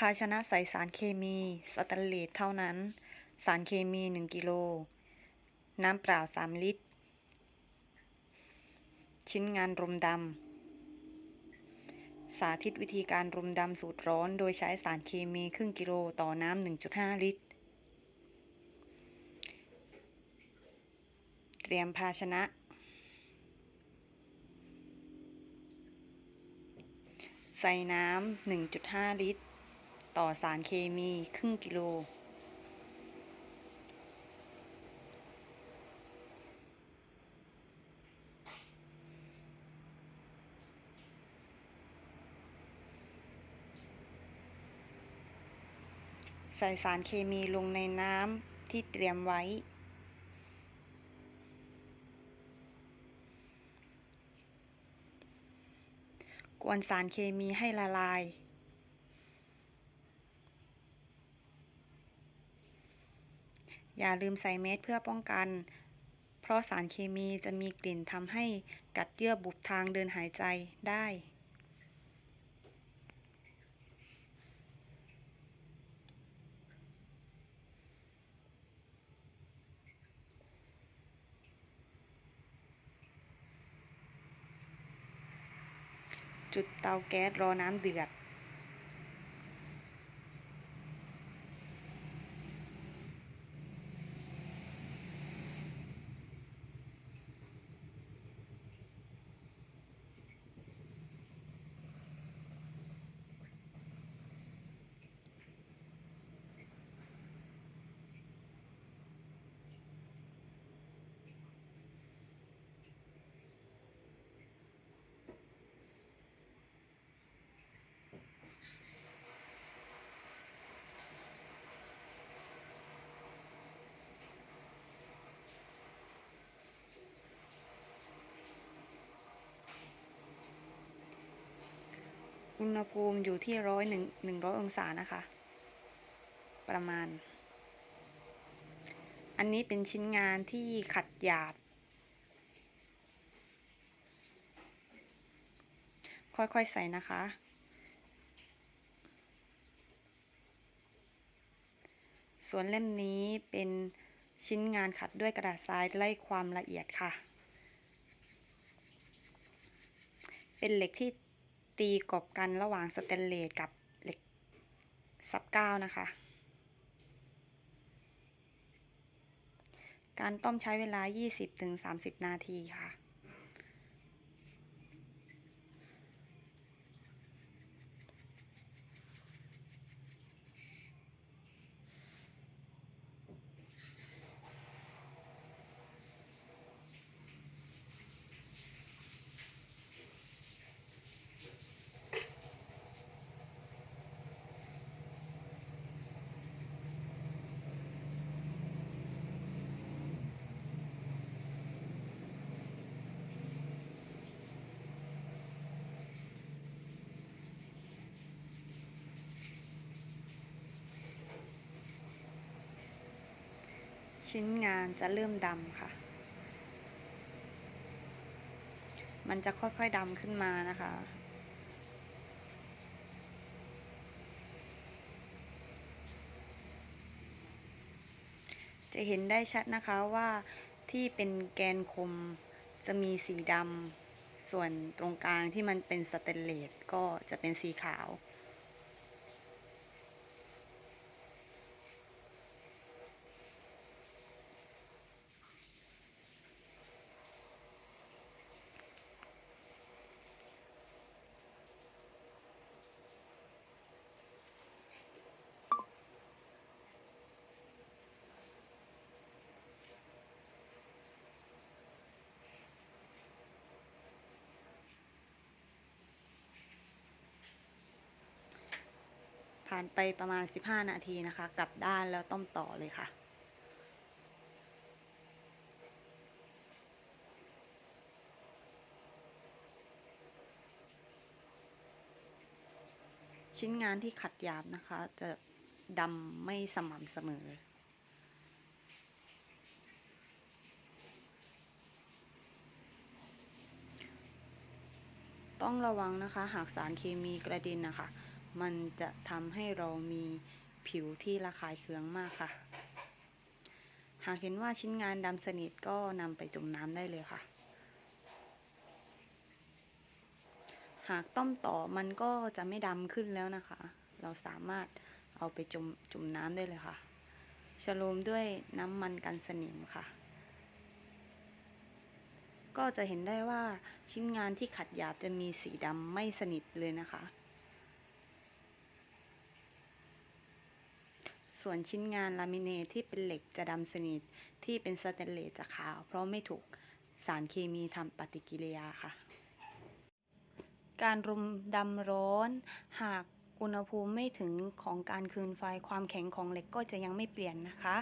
ภาชนะใส่สารเคมีสแตนเลสเท่านั้น สารเคมี 1 กิโล น้ำเปล่า 3 ลิตร ชิ้นงานรมดำ สาธิตวิธีการรมดำสูตรร้อน โดยใช้สารเคมีครึ่งกิโลต่อน้ำ 1.5 ลิตร เตรียมภาชนะ ใส่น้ำ 1.5 ลิตร ต่อสารเคมีครึ่งกิโล ใส่สารเคมีลงในน้ำที่เตรียมไว้กวนสารเคมีให้ละลาย อย่าลืมใส่เม็ดเพื่อป้องกัน เพราะสารเคมีจะมีกลิ่นทำให้กัดเยื่อบุทางเดินหายใจได้ จุดเตาแก๊สรอน้ำเดือด อุณหภูมิอยู่ที่ร้อยหนึ่งหนึ่งร้อยองศานะคะ ประมาณ อันนี้เป็นชิ้นงานที่ขัดหยาบ ค่อยๆใส่นะคะ ส่วนเล่มนี้เป็นชิ้นงานขัดด้วยกระดาษทรายไล่ความละเอียดค่ะ เป็นเหล็กที่ ตีกบกันระหว่างสเตนเลสกับเหล็กซับก้าวนะคะ การต้มใช้เวลา 20-30 นาทีค่ะ ชิ้นงานจะเริ่มดำค่ะ มันจะค่อยๆดำขึ้นมานะคะจะเห็นได้ชัดนะคะว่าที่เป็นแกนคมจะมีสีดำ ส่วนตรงกลางที่มันเป็นสเตนเลสก็จะเป็นสีขาว ผ่านไปประมาณ 15 นาทีนะคะ กลับด้านแล้วต้มต่อเลยค่ะ ชิ้นงานที่ขัดหยาบนะคะ จะดำไม่สม่ำเสมอต้องระวังนะคะ หากสารเคมีกระด็นนะคะ มันจะทำให้เรามีผิวที่ระคายเคืองมากค่ะ หากเห็นว่าชิ้นงานดำสนิทก็นำไปจุ่มน้ำได้เลยค่ะ หากต้มต่อมันก็จะไม่ดำขึ้นแล้วนะคะ เราสามารถเอาไปจุ่มจุ่มน้ำได้เลยค่ะฉโลมด้วยน้ำมันกันสนิมค่ะ ก็จะเห็นได้ว่าชิ้นงานที่ขัดหยาบจะมีสีดำไม่สนิทเลยนะคะ ส่วนชิ้นงานลามิเนตที่เป็นเหล็กจะดำสนิท ที่เป็นสเตนเลสจะขาว เพราะไม่ถูกสารเคมีทำปฏิกิริยาค่ะ การรุมดำร้อน หากอุณหภูมิไม่ถึงของการคืนไฟความแข็งของเหล็กก็จะยังไม่เปลี่ยนนะคะ